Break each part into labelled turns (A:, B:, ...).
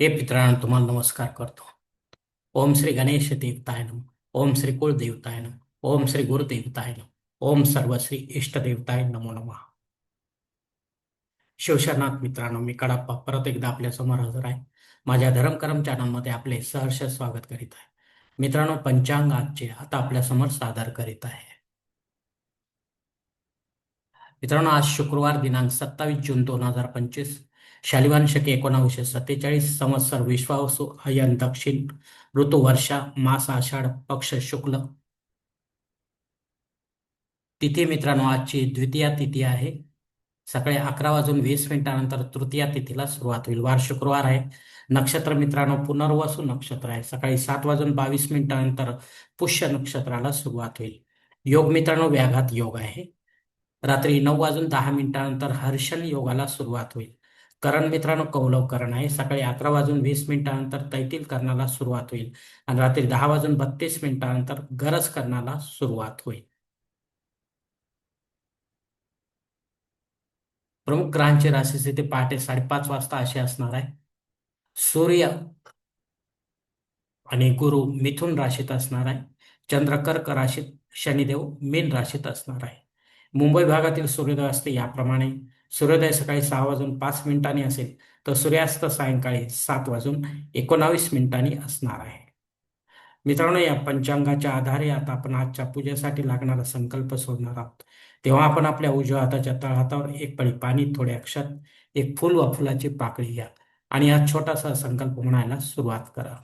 A: हे मित्रांनो तुम्हाला नमस्कार करतो. ओम श्री गणेश देवताय नम ओम श्री कुळदेवताय नम ओम श्री गुरुदेवताय नम ओम सर्व श्री इष्टदेवताय नमो नमः. शिवशरनाथ मित्रांनो मी कडाप्पा परत एकदा आपल्यासमोर हजर आहे. माझ्या धर्मकरम चॅनलमध्ये आपले सहर्ष स्वागत करीत आहे. मित्रांनो पंचांग आजचे आता आपल्यासमोर सादर करीत आहे. मित्रांनो आज शुक्रवार दिनांक सत्तावीस जून दोन हजार पंचवीस. शालिवान शके एकोणावीसशे सत्तेचाळीस संवत्सर विश्वावसु अयन दक्षिण ऋतू वर्षा मास आषाढ पक्ष शुक्ल. तिथी मित्रांनो आजची द्वितीया तिथी आहे. सकाळी अकरा वाजून वीस मिनिटानंतर तृतीया तिथीला सुरुवात होईल. वार शुक्रवार आहे. नक्षत्र मित्रांनो पुनर्वसू नक्षत्र आहे. सकाळी सात वाजून बावीस मिनिटानंतर पुष्य नक्षत्राला सुरुवात होईल. योग मित्रांनो व्याघात योग आहे. रात्री नऊ वाजून दहा मिनिटानंतर हर्षण योगाला सुरुवात होईल. करण मित्रांनो कौलव करण आहे. सकाळी अकरा वाजून वीस मिनिटानंतर तैतील करणाला सुरुवात होईल आणि रात्री दहा वाजून बत्तीस मिनिटानंतर गरज करणाला सुरुवात होईल. प्रमुख ग्रहांची राशी स्थिती पहाटे साडेपाच वाजता अशी असणार आहे. सूर्य आणि गुरु मिथुन राशीत असणार आहे. चंद्र कर्क राशीत शनिदेव मीन राशीत असणार आहे. मुंबई भागातील सूर्योदय असते याप्रमाणे. सूर्योदय सकाळी सहा वाजून पाच मिनिटांनी असेल तर सूर्यास्त सायंकाळी सात वाजून एकोणावीस मिनिटांनी असणार आहे. मित्रांनो या पंचांगाच्या आधारे आता आपण आजच्या पूजेसाठी लागणारा संकल्प सोडणार आहोत. तेव्हा आपण आपल्या उजव्या हाताच्या तळहातावर एक पळी पाणी थोडे अक्षत एक फुल व फुलाची पाकळी घ्या आणि हा छोटासा संकल्प म्हणायला सुरुवात करा.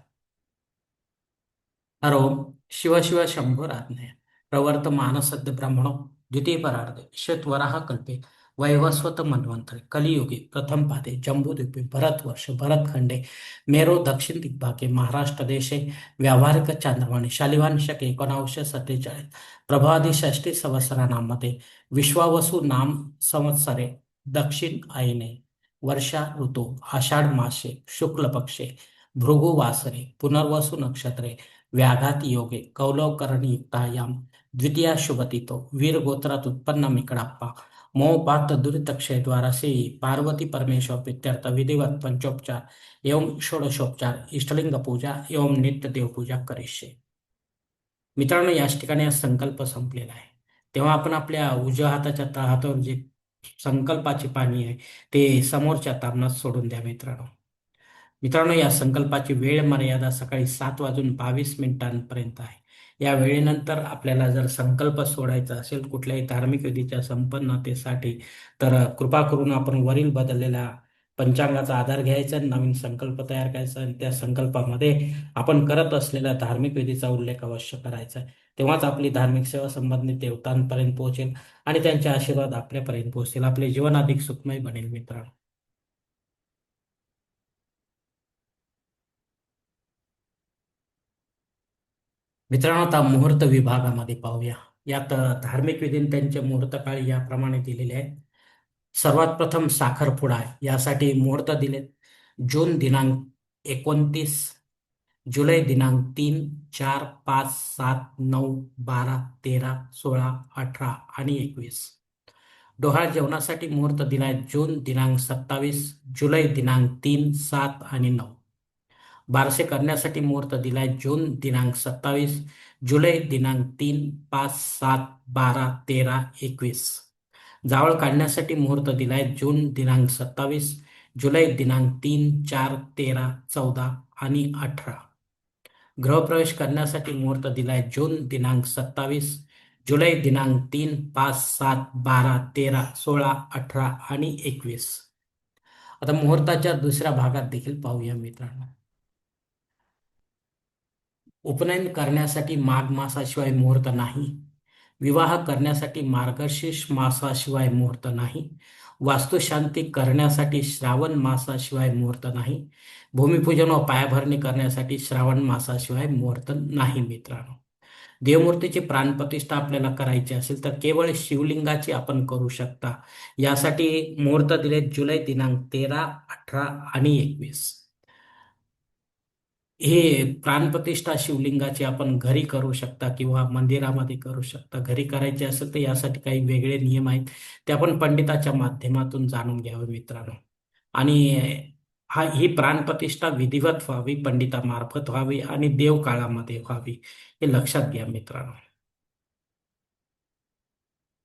A: हरोम शिव शिव शंभो राज्ञय प्रवर्त मानसद्य ब्रह्मणो. द्वितीय परार्धे श्वेतवराह कल्पे वैवस्वत मन्वंतरे कलियुगे प्रथम पादे जम्बूद्वीपे भरतवर्ष भरतखंडे मेरो दक्षिण दिग्भागे महाराष्ट्र देशे व्यावहारिक चांद्रवाणी शालिवान शके एकोणावीसशे सत्तेचाळीस प्रभादी षष्टी संवत्सरांमध्ये विश्वावसु नाम संवत्सरे दक्षिण आईने वर्षा ऋतू आषाढ मासे शुक्ल पक्षे पुनर्वसु नक्षत्रे व्याघात योगे कौलवकरण युक्तायाम द्वितीया शुभतितो वीर गोत्रात उत्पन्न मिकडाप्पा मोपात दुरितक्षय द्वारा से पार्वती परमेश्वर पित्यर्थ विधिवत पंचोपचार एवं षोडशोपचार इष्टलिंग पूजा एवं नित्य देवपूजा करिष्ये। मित्रांनो याच ठिकाणी हा संकल्प संपलेला आहे. तेव्हा आपण आपल्या उजव्या हाताच्या तळहातावर जे संकल्पाची पाणी आहे ते समोरच्या तामणात सोडून द्या मित्रांनो. मित्रांनो या संकल्पाची वेळ मर्यादा सकाळी सात वाजून बावीस मिनिटांपर्यंत आहे. या वेळेनंतर आपल्याला जर संकल्प सोडायचा असेल कुठल्याही धार्मिक विधीच्या संपन्नतेसाठी तर कृपा करून आपण वरील बदललेल्या पंचांगाचा आधार घ्यायचा नवीन संकल्प तयार करायचा आणि त्या संकल्पामध्ये आपण करत असलेल्या धार्मिक विधीचा उल्लेख अवश्य करायचा आहे. तेव्हाच आपली धार्मिक सेवा संबंधित देवतांपर्यंत पोहोचेल आणि त्यांचे आशीर्वाद आपल्यापर्यंत पोहोचतील. आपले जीवन अधिक सुखमय बनेल मित्रांनो. मित्रांनो आता मुहूर्त विभागामध्ये पाहूया. यात धार्मिक विधीन त्यांचे मुहूर्त काळ याप्रमाणे दिलेले आहेत. सर्वात प्रथम साखरपुडा यासाठी मुहूर्त दिलेत. जून दिनांक एकोणतीस जुलै दिनांक तीन चार पाच सात नऊ बारा तेरा सोळा अठरा आणि एकवीस. डोहाळ जेवणासाठी मुहूर्त दिलाय जून दिनांक सत्तावीस जुलै दिनांक तीन सात आणि नऊ. बारसे करण्यासाठी मुहूर्त दिलाय. जून दिनांक सत्तावीस जुलै दिनांक तीन पाच सात बारा तेरा एकवीस. जावळ काढण्यासाठी मुहूर्त दिलाय. जून दिनांक सत्तावीस जुलै दिनांक तीन चार तेरा चौदा आणि अठरा. गृहप्रवेश करण्यासाठी मुहूर्त दिलाय. जून दिनांक सत्तावीस जुलै दिनांक तीन पाच सात बारा तेरा सोळा अठरा आणि एकवीस. आता मुहूर्ताच्या दुसऱ्या भागात देखील पाहूया मित्रांनो. उपनयन करण्यासाठी माघ मासाशिवाय मुहूर्त नाही. विवाह करण्यासाठी मार्गशीर्ष मासाशिवाय मुहूर्त नाही. वास्तुशांती करण्यासाठी श्रावण मासाशिवाय मुहूर्त नाही. भूमिपूजन व पायाभरणी करण्यासाठी श्रावण मासाशिवाय मुहूर्त नाही मित्रांनो. देवमूर्तीची प्राणप्रतिष्ठा आपल्याला करायची असेल तर केवळ शिवलिंगाची आपण करू शकता. यासाठी मुहूर्त दिले जुलै दिनांक तेरा अठरा आणि एकवीस. हे प्राणप्रतिष्ठा शिवलिंगाची आपण घरी करू शकता किंवा मंदिरामध्ये करू शकता घरी करायचे असेल तर यासाठी काही वेगळे नियम आहेत ते आपण पंडिताच्या माध्यमातून जाणून घ्यावे मित्रांनो. आणि हा ही प्राणप्रतिष्ठा विधिवत व्हावी पंडितामार्फत व्हावी आणि देवकाळामध्ये व्हावी हे लक्षात घ्या मित्रांनो.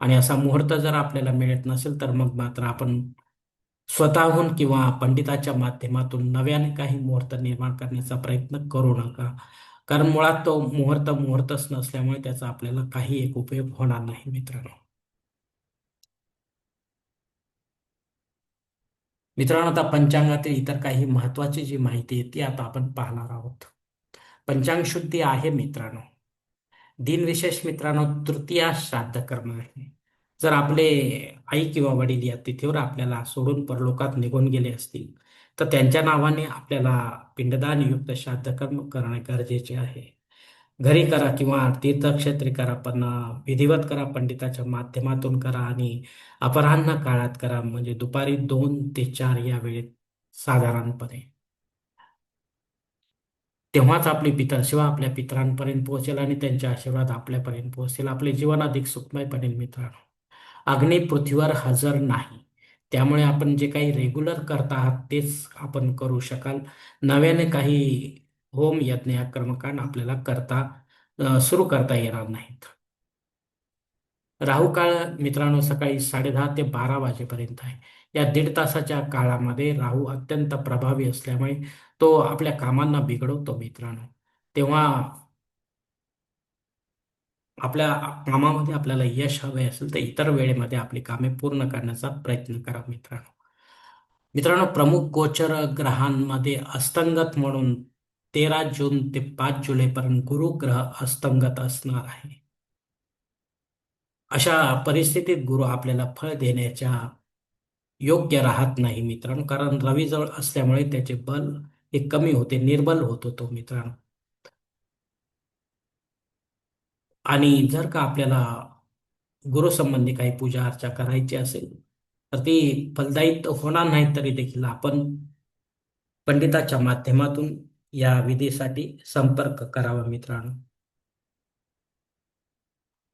A: आणि असा मुहूर्त जर आपल्याला मिळत नसेल तर मग मात्र आपण स्वतःहून किंवा पंडिताच्या माध्यमातून नव्याने काही मुहूर्त निर्माण करण्याचा प्रयत्न करू नका. कारण मुळात तो मुहूर्त मुहूर्तच नसल्यामुळे त्याचा आपल्याला काही एक उपयोग होणार नाही मित्रांनो. मित्रांनो आता पंचांगातील इतर काही महत्वाची जी माहिती आहे ती आता आपण पाहणार आहोत. पंचांग शुद्धी आहे मित्रांनो. दिनविशेष मित्रांनो तृतीया श्राद्ध कर्म आहे. जर आपले आई किंवा वडील या तिथीवर आपल्याला सोडून परलोकात निघून गेले असतील तर त्यांच्या नावाने आपल्याला पिंडदान युक्त श्राद्ध कर्म करणे गरजेचे आहे. घरी करा किंवा तीर्थक्षेत्री करा पण विधिवत करा पंडिताच्या माध्यमातून करा आणि अपराह्न काळात करा. म्हणजे दुपारी दोन ते चार या वेळेत साधारणपणे. तेव्हाच आपली पितरसेवा आपल्या पितरांपर्यंत पोहोचेल आणि त्यांचे आशीर्वाद आपल्यापर्यंत पोहोचेल आपले जीवन अधिक सुखमय बनेल मित्रांनो अग्नी पृथ्वीवर हजर नाही. त्यामुळे आपण जे काही रेग्युलर करत आहात तेच आपण करू शकाल. नव्याने काही होम यज्ञ या कर्मकांड आपल्याला करता सुरू करता येणार नाहीत. राहू काळ मित्रांनो सकाळी साडेदहा ते बारा वाजेपर्यंत आहे. या दीड तासाच्या काळामध्ये राहू अत्यंत प्रभावी असल्यामुळे तो आपल्या कामांना बिघडवतो मित्रांनो. तेव्हा आपल्या कामामध्ये आपल्याला यश हवे असेल तर इतर वेळेमध्ये आपली कामे पूर्ण करण्याचा प्रयत्न करा मित्रांनो. मित्रांनो प्रमुख गोचर ग्रहांमध्ये अस्तंगत म्हणून तेरा जून ते पाच जुलैपर्यंत गुरु ग्रह अस्तंगत असणार आहे. अशा परिस्थितीत गुरु आपल्याला फळ देण्याच्या योग्य राहत नाही मित्रांनो. कारण रवीजवळ असल्यामुळे त्याचे बल हे कमी होते निर्बल होतो तो मित्रांनो. आणि जर का आपल्याला गुरुसंबंधी काही पूजा अर्चा करायची असेल तर ती फलदायी होणार नाही तरी देखील आपण पंडिताच्या माध्यमातून या विधीसाठी संपर्क करावा मित्रांनो.